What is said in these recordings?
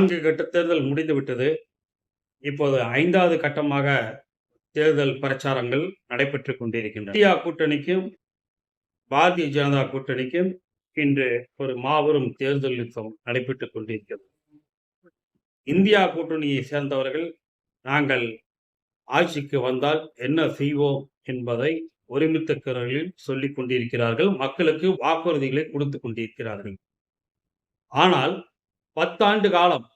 நான்கு கட்ட தேர்தல் முடிந்துவிட்டது. இப்போது ஐந்தாவது கட்டமாக தேர்தல் பிரச்சாரங்கள் நடைபெற்றுக் கொண்டிருக்கின்றன. இந்தியா கூட்டணிக்கும், பாரதிய ஜனதா கூட்டணிக்கும் இன்று ஒரு மாபெரும் தேர்தல் யுத்தம் நடைபெற்றுக் கொண்டிருக்கிறது. இந்தியா கூட்டணியை சேர்ந்தவர்கள் நாங்கள் ஆட்சிக்கு வந்தால் என்ன செய்வோம் என்பதை ஒருமித்த குரலில் சொல்லிக் கொண்டிருக்கிறார்கள். மக்களுக்கு வாக்குறுதிகளை கொடுத்துக் கொண்டிருக்கிறார்கள். ஆனால் பத்தாண்டு காலம்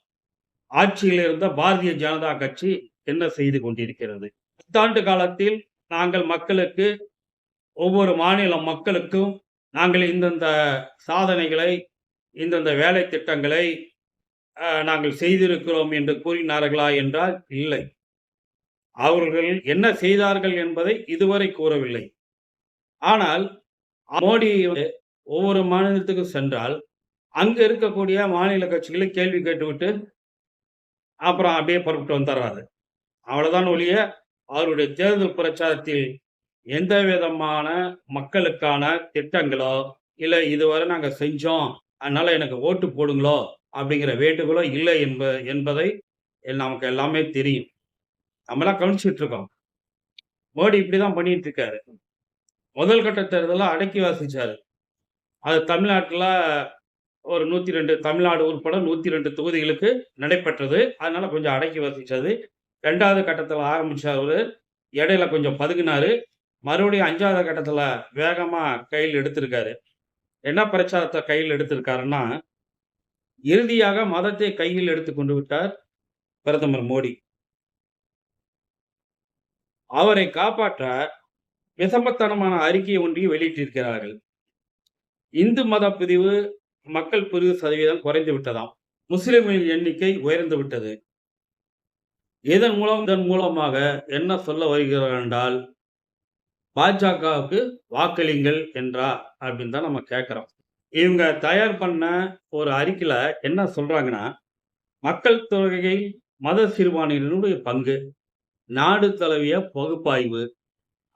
ஆட்சியில் இருந்த பாரதிய ஜனதா கட்சி என்ன செய்து கொண்டிருக்கிறது? பத்தாண்டு காலத்தில் நாங்கள் மக்களுக்கு ஒவ்வொரு மாநில மக்களுக்கும் நாங்கள் இந்தந்த சாதனைகளை, இந்தந்த வேலை திட்டங்களை நாங்கள் செய்திருக்கிறோம் என்று கூறினார்களா என்றால் இல்லை. அவர்கள் என்ன செய்தார்கள் என்பதை இதுவரை கூறவில்லை. ஆனால் மோடி ஒவ்வொரு மாநிலத்துக்கும் சென்றால், அங்க இருக்கக்கூடிய மாநில கட்சிகளை கேள்வி கேட்டுவிட்டு அப்புறம் அப்படியே புறப்பட்டு வந்துடுறாரு அவ்வளவுதான் ஒழிய, அவருடைய தேர்தல் பிரச்சாரத்தில் எந்த விதமான மக்களுக்கான திட்டங்களோ, இல்ல இதுவரை நாங்க செஞ்சோம். அதனால எனக்கு ஓட்டு போடுங்களோ அப்படிங்கிற வேண்டுகோளோ இல்லை என்ப என்பதை நமக்கு எல்லாமே தெரியும். நம்மளாம் கவனிச்சுட்டு இருக்கோம். மோடி இப்படிதான் பண்ணிட்டு இருக்காரு. முதல் கட்ட தேர்தல அடக்கி வாசிச்சாரு. அது தமிழ்நாட்டில் ஒரு 102 தமிழ்நாடு உட்பட 102 தொகுதிகளுக்கு நடைபெற்றது. அதனால கொஞ்சம் அடக்கி வாசிச்சது. 2வது கட்டத்துல ஆரம்பிச்சாரு. இடையில கொஞ்சம் பதுங்குனாரு. மறுபடியும் அஞ்சாவது கட்டத்தில் வேகமா கையில் எடுத்திருக்காரு. என்ன பிரச்சாரத்தை கையில் எடுத்திருக்காருன்னா, இறுதியாக மதத்தை கையில் எடுத்து கொண்டு விட்டார் பிரதமர் மோடி. அவரை காப்பாற்ற விசமத்தனமான அறிக்கை ஒன்றையும் வெளியிட்டிருக்கிறார்கள். இந்து மத பிரிவு மக்கள் பிரிவு சதவீதம் குறைந்து விட்டதாம். முஸ்லிம்களின் எண்ணிக்கை உயர்ந்து விட்டது. இதன் மூலம் இதன் மூலமாக என்ன சொல்ல வருகிறார் என்றால், பாஜகவுக்கு வாக்களிங்கள் என்றா அப்படின்னு தான் நம்ம கேட்குறோம் இவங்க தயார் பண்ண ஒரு அறிக்கையில் என்ன சொல்கிறாங்கன்னா மக்கள் தொகையில் மத சிறுபான்மையினருடைய பங்கு, நாடு தழுவிய பகுப்பாய்வு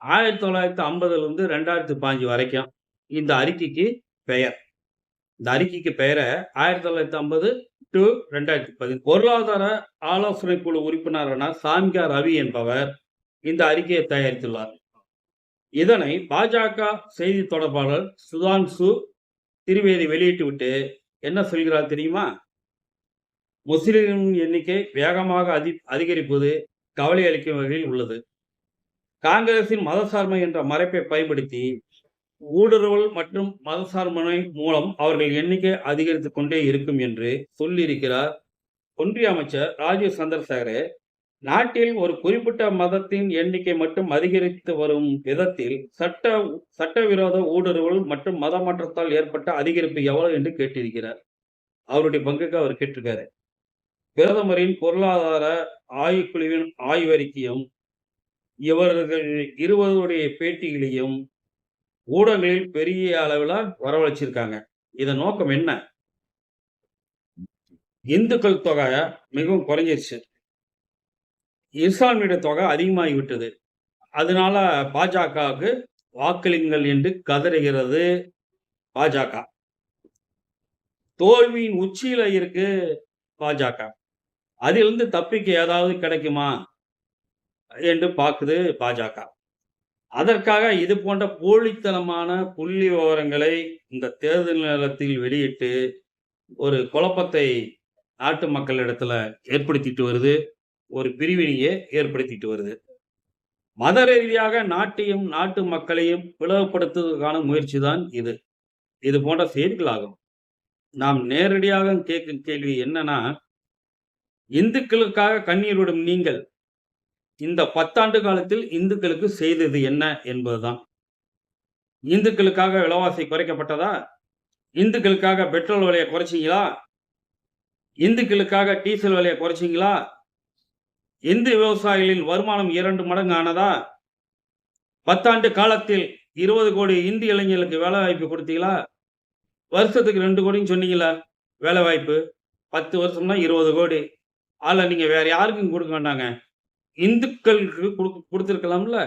1950லிருந்து 2005 வரைக்கும் இந்த அறிக்கைக்கு பெயர். இந்த அறிக்கைக்கு பெயர 1950 டூ 2010 பொருளாதார ஆலோசனை குழு உறுப்பினரான சாமிகா ரவி என்பவர் இந்த அறிக்கையை தயாரித்துள்ளார். இதனை பாஜக செய்தி தொடர்பாளர் சுதான்சு திரிவேதி வெளியிட்டுவிட்டு என்ன சொல்கிறார் தெரியுமா? முஸ்லிம் எண்ணிக்கை வேகமாக அதி அதிகரிப்பது கவலை அளிக்கும் வகையில் உள்ளது. காங்கிரசின் மதசார்மை என்ற மறைப்பை பயன்படுத்தி, ஊடுருவல் மற்றும் மதசார்பனை மூலம் அவர்கள் எண்ணிக்கை அதிகரித்துக் கொண்டே இருக்கும் என்று சொல்லியிருக்கிறார் ஒன்றிய அமைச்சர் ராஜீவ் சந்திரசேகரே நாட்டில் ஒரு குறிப்பிட்ட மதத்தின் எண்ணிக்கை மட்டும் அதிகரித்து வரும் விதத்தில் சட்ட சட்டவிரோத ஊடுருவல் மற்றும் மத மாற்றத்தால் ஏற்பட்ட அதிகரிப்பு எவ்வளவு என்று கேட்டிருக்கிறார். அவருடைய பங்குக்கு அவர் கேட்டிருக்காரு. பிரதமரின் பொருளாதார ஆய்வுக்குழுவின் ஆய்வறிக்கையும், இவர்கள் இருவருடைய பேட்டிகளையும் ஊடகங்களில் பெரிய அளவில் வரவழைச்சிருக்காங்க. இதன் நோக்கம் என்ன? இந்துக்கள் தொகை மிகவும் குறைஞ்சிருச்சு. இஸ்லாமியுடைய தொகை அதிகமாகிவிட்டது. அதனால பாஜகவுக்கு வாக்களிங்கள் என்று கதறுகிறது பாஜக. தோல்வியின் உச்சியில இருக்கு பாஜக. அதிலிருந்து தப்பிக்க ஏதாவது கிடைக்குமா? என்று பார்க்குது பாஜக. அதற்காக இது போன்ற போலித்தனமான புள்ளி விவரங்களை இந்த தேர்தல் நேரத்தில் வெளியிட்டு, ஒரு குழப்பத்தை நாட்டு மக்களிடத்துல ஏற்படுத்திட்டு வருது. ஒரு பிரிவினையை ஏற்படுத்திட்டு வருது. மத ரீதியாக நாட்டையும், நாட்டு மக்களையும் பிளவுபடுத்துவதற்கான முயற்சி தான் இது. இது போன்ற செய்திகளாகும். நாம் நேரடியாக கேட்கும் கேள்வி என்னன்னா, இந்துக்களுக்காக கண்ணீர் விடும் நீங்கள், இந்த பத்தாண்டு காலத்தில் இந்துக்களுக்கு செய்தது என்ன என்பதுதான். இந்துக்களுக்காக விலைவாசி குறைக்கப்பட்டதா? இந்துக்களுக்காக பெட்ரோல் விலையை குறைச்சீங்களா? இந்துக்களுக்காக டீசல் விலையை குறைச்சீங்களா? இந்து விவசாயிகளின் வருமானம் இரண்டு மடங்கு ஆனதா? பத்தாண்டு காலத்தில் 20 கோடி இந்து இளைஞர்களுக்கு வேலை வாய்ப்பு கொடுத்தீங்களா? வருஷத்துக்கு ரெண்டு கோடின்னு சொன்னீங்களா வேலை வாய்ப்பு. 10 வருஷம்னா 20 கோடி. அதில் நீங்கள் வேற யாருக்கும் கொடுக்க வேண்டாங்க. இந்துக்களுக்கு கொடு கொடுத்துருக்கலாம்ல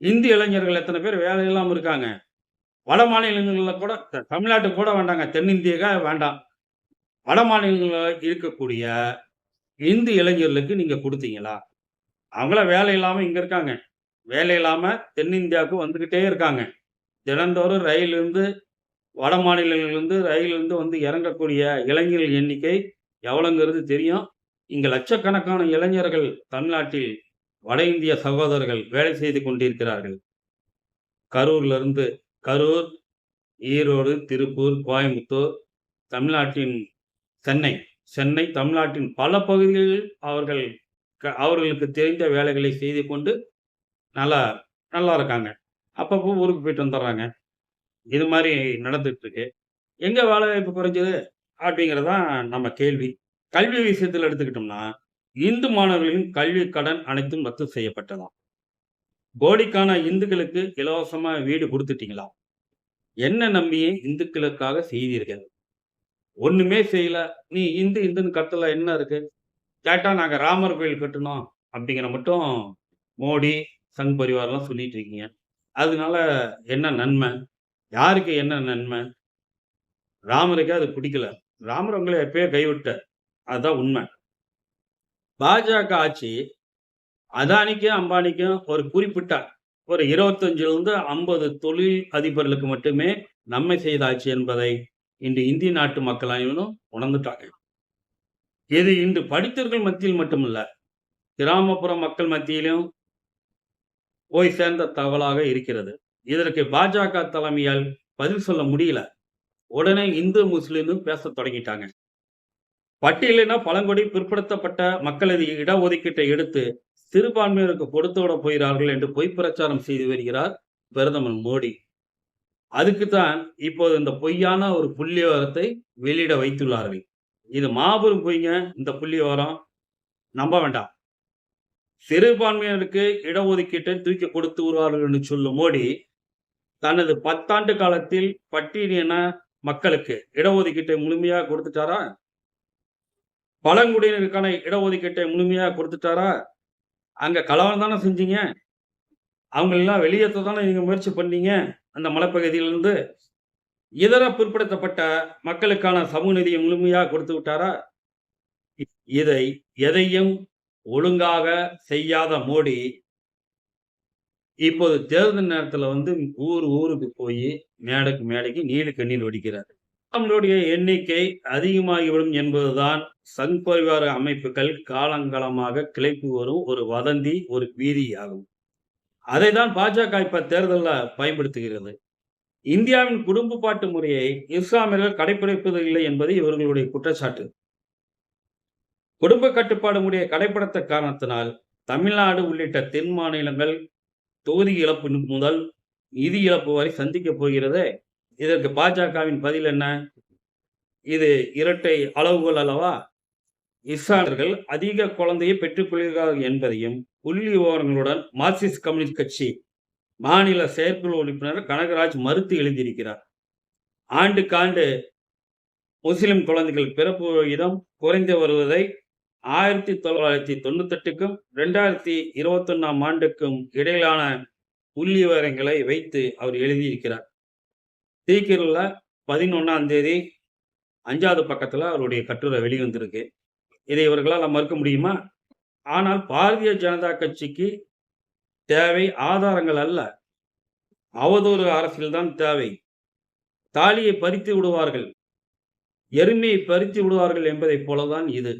இந்து இளைஞர்கள் எத்தனை பேர் வேலை இல்லாமல் இருக்காங்க. வட மாநிலங்களில் கூட த தமிழ்நாட்டுக்கு கூட வேண்டாங்க. தென்னிந்தியக்காக வேண்டாம். வட மாநிலங்களில் இருக்கக்கூடிய இந்து இளைஞர்களுக்கு நீங்கள் கொடுத்தீங்களா அவங்கள வேலை இல்லாமல் இங்கே இருக்காங்க. வேலை இல்லாமல் தென்னிந்தியாவுக்கு வந்துக்கிட்டே இருக்காங்க. தினந்தோறும் ரயிலிருந்து வட மாநிலங்கள்லேருந்து ரயிலிருந்து வந்து இறங்கக்கூடிய இளைஞர்கள் எண்ணிக்கை எவ்வளோங்கிறது தெரியும். இங்கு லட்சக்கணக்கான இளைஞர்கள் தமிழ்நாட்டில் வட இந்திய சகோதரர்கள் வேலை செய்து கொண்டிருக்கிறார்கள். கரூர்லேருந்து கரூர், ஈரோடு, திருப்பூர், கோயம்புத்தூர், தமிழ்நாட்டின் சென்னை சென்னை தமிழ்நாட்டின் பல பகுதிகளில் அவர்கள் க அவர்களுக்கு தெரிந்த வேலைகளை செய்து கொண்டு நல்லா நல்லா இருக்காங்க. அப்பப்போ ஊருக்கு போயிட்டு வந்துடுறாங்க. இது மாதிரி நடந்துட்டு இருக்கு. எங்க வேலைவாய்ப்பு குறைஞ்சது? அப்படிங்கிறது தான் நம்ம கேள்வி. கல்வி விஷயத்தில் எடுத்துக்கிட்டோம்னா, இந்து மாணவர்களின் கல்வி கடன் அனைத்தும் ரத்து செய்யப்பட்டதாம். கோடிக்கான இந்துக்களுக்கு இலவசமா வீடு கொடுத்துட்டீங்களா என்ன நம்பி இந்துக்களுக்காக செய்தீர்கள்? ஒண்ணுமே செய்யல. நீ இந்து இந்துன்னு கத்துறதுல என்ன இருக்கு? கேட்டா நாங்க ராமர் கோயில் கட்டணும் அப்படிங்கிற மட்டும் மோடி, சங் பரிவார்லாம் சொல்லிட்டு இருக்கீங்க. அதனால என்ன நன்மை? யாருக்கு என்ன நன்மை? ராமருக்கே அது பிடிக்கல. ராமர் உங்களை எப்பயோ கைவிட்டார். அதுதான் உண்மை. பாஜக ஆட்சி அதானிக்கும், அம்பானிக்கும் ஒரு குறிப்பிட்ட ஒரு 25லிருந்து 50 தொழில் அதிபர்களுக்கு மட்டுமே நன்மை செய்த ஆட்சி என்பதை இன்று இந்திய நாட்டு மக்கள் அனைவரும் உணர்ந்துட்டாங்க. இது இன்று படித்தவர்கள் மத்தியில் மட்டுமல்ல, கிராமப்புற மக்கள் மத்தியிலும் போய் சேர்ந்த தகவலாக இருக்கிறது. இதற்கு பாஜக தலைமையால் பதில் சொல்ல முடியல. உடனே இந்து, முஸ்லீமும் பேச தொடங்கிட்டாங்க. பட்டியலினா பழங்குடி பிற்படுத்தப்பட்ட மக்களது இடஒதுக்கீட்டை எடுத்து சிறுபான்மையினருக்கு கொடுத்து விட போகிறார்கள் என்று பொய் பிரச்சாரம் செய்து வருகிறார் பிரதமர் மோடி. அதுக்கு தான் இப்போது இந்த பொய்யான ஒரு புள்ளிவிவரத்தை வெளியிட வைத்துள்ளார்கள். இது மாபெரும் பொய்ங்க இந்த புள்ளிவிவரம். நம்ப வேண்டாம். சிறுபான்மையினருக்கு இடஒதுக்கீட்டை தூக்கி கொடுத்து விடுவார்கள் என்று சொல்லும் மோடி, தனது பத்தாண்டு காலத்தில் பட்டியலின மக்களுக்கு இடஒதுக்கீட்டை முழுமையாக கொடுத்துட்டாரா? பழங்குடியினருக்கான இடஒதுக்கீட்டை முழுமையாக கொடுத்துட்டாரா? அங்கே கலவரம் தானே செஞ்சீங்க. அவங்களெல்லாம் வெளியேற்ற தானே நீங்கள் முயற்சி பண்ணீங்க. அந்த மலைப்பகுதியிலிருந்து. இதர பிற்படுத்தப்பட்ட மக்களுக்கான சமூக நிதியை முழுமையாக கொடுத்து விட்டாரா? இதை எதையும் ஒழுங்காக செய்யாத மோடி இப்போது தேர்தல் நேரத்தில் வந்து ஊர் ஊருக்கு போய் மேடைக்கு மேடைக்கு நீளுக்கு கண்ணீர் வடிக்கிறார். நம்மளுடைய எண்ணிக்கை அதிகமாகிவிடும் என்பதுதான் சங் பரிவார அமைப்புகள் காலங்காலமாக கிளைப்பு வரும் ஒரு வதந்தி, ஒரு வீதியாகும் அதை தான் பாஜக இப்ப தேர்தலில் பயன்படுத்துகிறது. இந்தியாவின் குடும்ப பாட்டு முறையை இஸ்லாமியர்கள் கடைப்பிடிப்பதில்லை என்பது இவர்களுடைய குற்றச்சாட்டு. குடும்ப கட்டுப்பாடு முறையை கடைபிடித்த காரணத்தினால், தமிழ்நாடு உள்ளிட்ட தென் மாநிலங்கள் தொகுதி இழப்பு முதல் நிதி இழப்பு வரை சந்திக்கப் போகிறதே. இதற்கு பாஜகவின் பதில் என்ன? இது இரட்டை அளவுகள் அல்லவா? இஸ்லாமியர்கள் அதிக குழந்தையை பெற்றுக் கொள்கிறார்கள் என்பதையும் புள்ளி விவரங்களுடன் மார்க்சிஸ்ட் கம்யூனிஸ்ட் கட்சி மாநில செயற்குழு உறுப்பினர் கனகராஜ் மறுத்து எழுதியிருக்கிறார். ஆண்டுக்காண்டு முஸ்லிம் குழந்தைகள் பிறப்பு விகிதம் குறைந்து வருவதை 1998க்கும் 2021ஆம் ஆண்டுக்கும் இடையிலான புள்ளிவிவரங்களை வைத்து அவர் எழுதியிருக்கிறார். சீக்கிரில் பதினொன்றாம் தேதி அஞ்சாவது பக்கத்துல அவருடைய கட்டுரை வெளிவந்திருக்கு. இதை இவர்களால் மறுக்க முடியுமா? ஆனால் பாரதிய ஜனதா கட்சிக்கு தேவை ஆதாரங்கள் அல்ல. அவதூறு அரசியல் தான் தேவை. தாலியை பறித்து விடுவார்கள். எருமையை பறித்து விடுவார்கள் என்பதைப் போல தான் இது.